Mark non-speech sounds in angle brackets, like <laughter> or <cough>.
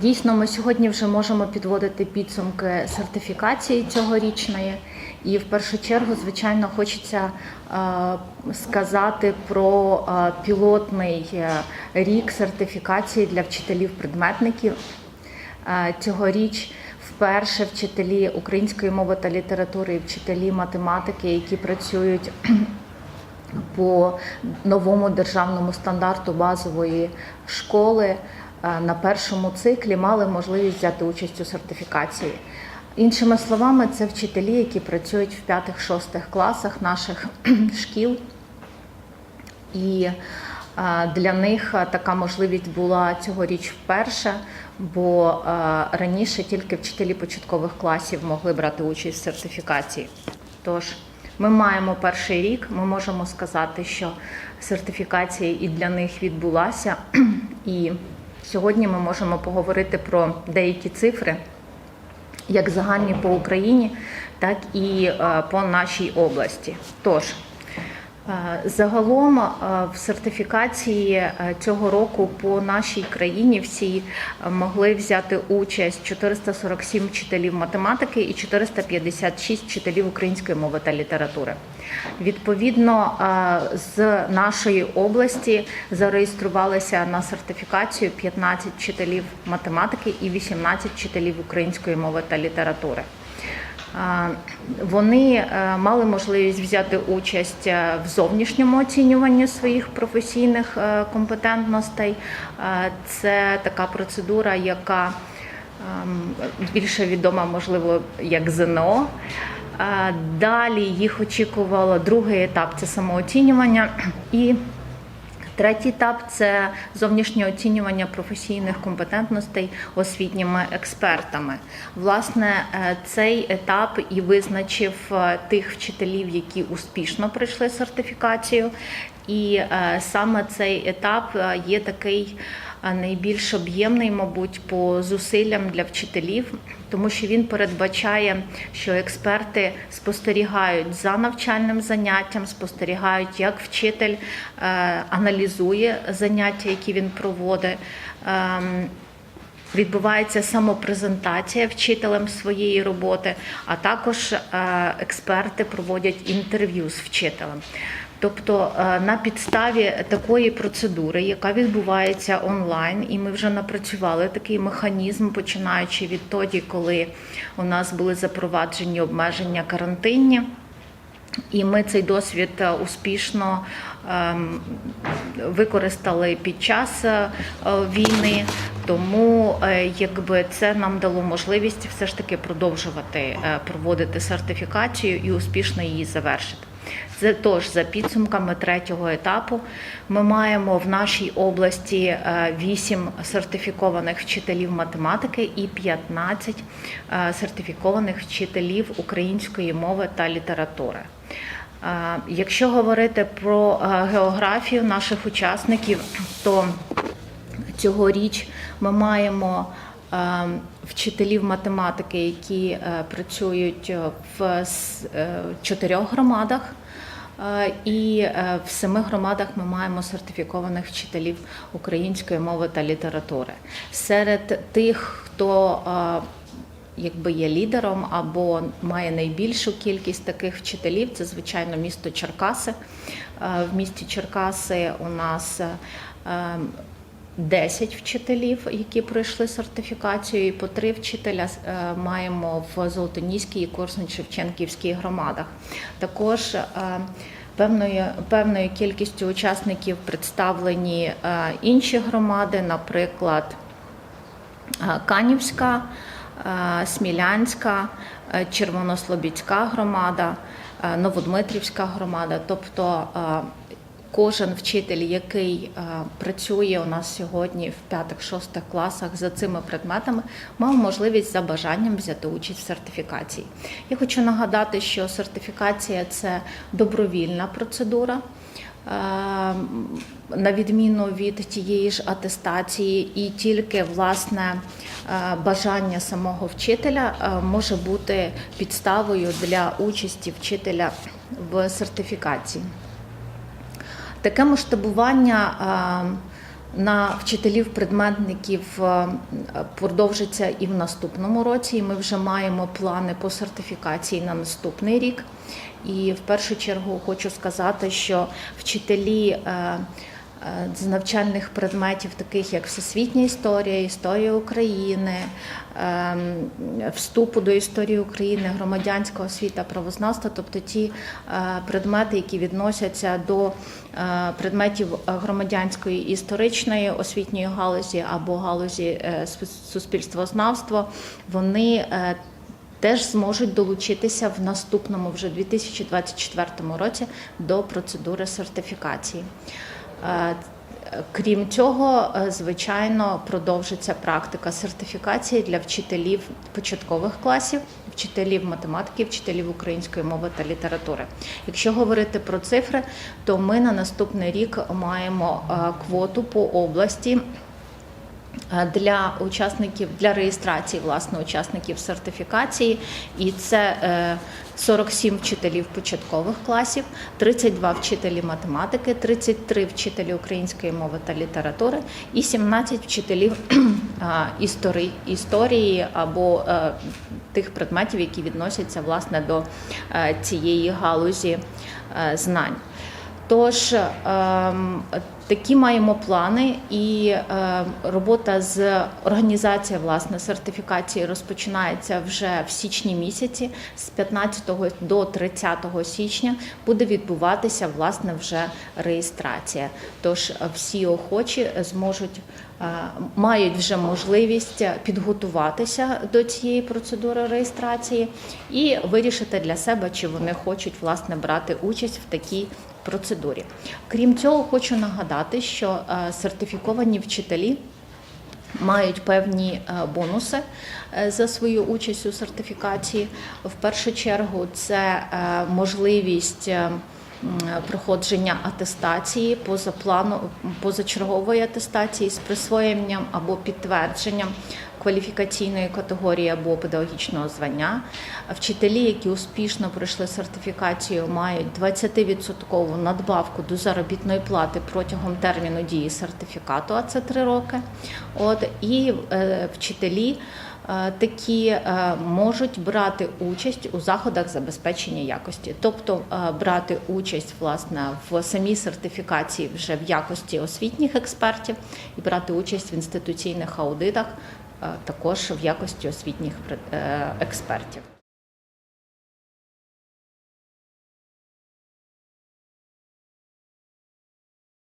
Дійсно, ми сьогодні вже можемо підводити підсумки сертифікації цьогорічної. І в першу чергу, звичайно, хочеться е, сказати про е, пілотний е, рік сертифікації для вчителів-предметників. Цьогоріч вперше вчителі української мови та літератури і вчителі математики, які працюють <clears throat> по новому державному стандарту базової школи на першому циклі мали можливість взяти участь у сертифікації. Іншими словами, це вчителі, які працюють в п'ятих-шостих класах наших <clears throat> шкіл. І е, для них е, така можливість була цьогоріч вперше, бо е, раніше тільки вчителі початкових класів могли брати участь в сертифікації. Тож ми маємо перший рік, ми можемо сказати, що сертифікація і для них відбулася. <clears throat> І сьогодні ми можемо поговорити про деякі цифри, як загальні по Україні, так і е, по нашій області. Тож, Загалом е, в сертифікації е, цього року по нашій країні всі е, могли взяти участь 447 вчителів математики і 456 вчителів української мови та літератури. Відповідно, е, з нашої області зареєструвалися на сертифікацію 15 вчителів математики і 18 вчителів української мови та літератури. Вони е, мали можливість взяти участь е, в зовнішньому оцінюванні своїх професійних е, компетентностей. Це така процедура, яка ем, більше відома, можливо, як ЗНО. Далі їх очікувало другий етап це самооцінювання і Третій етап це зовнішнє оцінювання професійних компетентностей освітніми експертами. Власне, е, цей етап і визначив е, тих вчителів, які успішно пройшли сертифікацію. І е, саме цей етап є такий найбільш об'ємний, мабуть, по зусиллям для вчителів, тому що він передбачає, що експерти спостерігають за навчальним заняттям, спостерігають, як вчитель е, аналізує заняття, які він проводить. Ем, Відбувається самопрезентація вчителем своєї роботи, а також е, експерти проводять інтерв'ю з вчителем. Тобто е, на підставі такої процедури, яка відбувається онлайн, і ми вже напрацювали такий механізм, починаючи відтоді, коли у нас були запроваджені обмеження карантинні. І ми цей досвід е, успішно ем, використали під час е, війни. Тому якби це нам дало можливість все ж таки продовжувати проводити сертифікацію і успішно її завершити. Тож за підсумками третього етапу ми маємо в нашій області 8 сертифікованих вчителів математики і 15 е, сертифікованих вчителів української мови та літератури. Е, Якщо говорити про е, географію наших учасників, то цьогоріч ми маємо е, вчителів математики, які е, працюють в е, чотирьох громадах. Е, І е, в семи громадах ми маємо сертифікованих вчителів української мови та літератури. Серед тих, хто е, якби є лідером або має найбільшу кількість таких вчителів, це звичайно місто Черкаси. Е, В місті Черкаси у нас е, 10 вчителів, які пройшли сертифікацію, і по три вчителя е, маємо в Золотоніській і Корсунь-Шевченківській громадах. Також е, певною, певною кількістю учасників представлені е, інші громади, наприклад, Канівська, Смілянська, Червонослобідська громада, Новодмитрівська громада. Тобто кожен вчитель, який е, працює у нас сьогодні в п'ятих-шостих класах за цими предметами, мав можливість за бажанням взяти участь в сертифікації. Я хочу нагадати, що сертифікація це добровільна процедура. Е, На відміну від тієї ж атестації, і тільки власне е, бажання самого вчителя може бути підставою для участі вчителя в сертифікації. Таке масштабування на вчителів предметників е, продовжиться і в наступному році. І ми вже маємо плани по сертифікації на наступний рік. І в першу чергу хочу сказати, що вчителі е, е, з навчальних предметів, таких як всесвітня історія, історія України, ем, вступу до історії України, громадянська освіта, правознавства, тобто ті е, предмети, які відносяться до е, предметів громадянської історичної освітньої галузі або галузі е, су- суспільствознавства, вони теж зможуть долучитися в наступному, вже 2024 році, до процедури сертифікації. Е, Крім цього, е, звичайно, продовжиться практика сертифікації для вчителів початкових класів, вчителів математики, вчителів української мови та літератури. Якщо говорити про цифри, то ми на наступний рік маємо е, квоту по області для учасників для реєстрації власне учасників сертифікації, і це е, 47 вчителів початкових класів, 32 вчителі математики, 33 вчителі української мови та літератури і 17 вчителів <clears throat> історії, або е, тих предметів, які відносяться власне до е, цієї галузі е, знань. Тож ем, такі маємо плани, і е, робота з організації власне сертифікації розпочинається вже в січні місяці, з 15 до 30 січня буде відбуватися власне вже реєстрація. Тож е, всі охочі зможуть. е, Мають вже можливість підготуватися до цієї процедури реєстрації і вирішити для себе, чи вони хочуть власне брати участь в такій процедурі. Крім цього, хочу нагадати, що е, сертифіковані вчителі мають певні е, бонуси е, за свою участь у сертифікації. В першу чергу це можливість. Проходження атестації поза плану позачергової атестації з присвоєнням або підтвердженням кваліфікаційної категорії або педагогічного звання. Вчителі, які успішно пройшли сертифікацію, мають 20% надбавку до заробітної плати протягом терміну дії сертифікату, а це 3 роки. От і е, вчителі. е, Такі е, можуть брати участь у заходах забезпечення якості, тобто брати участь власне в самій сертифікації вже в якості освітніх експертів і брати участь в інституційних аудитах також в якості освітніх е, експертів.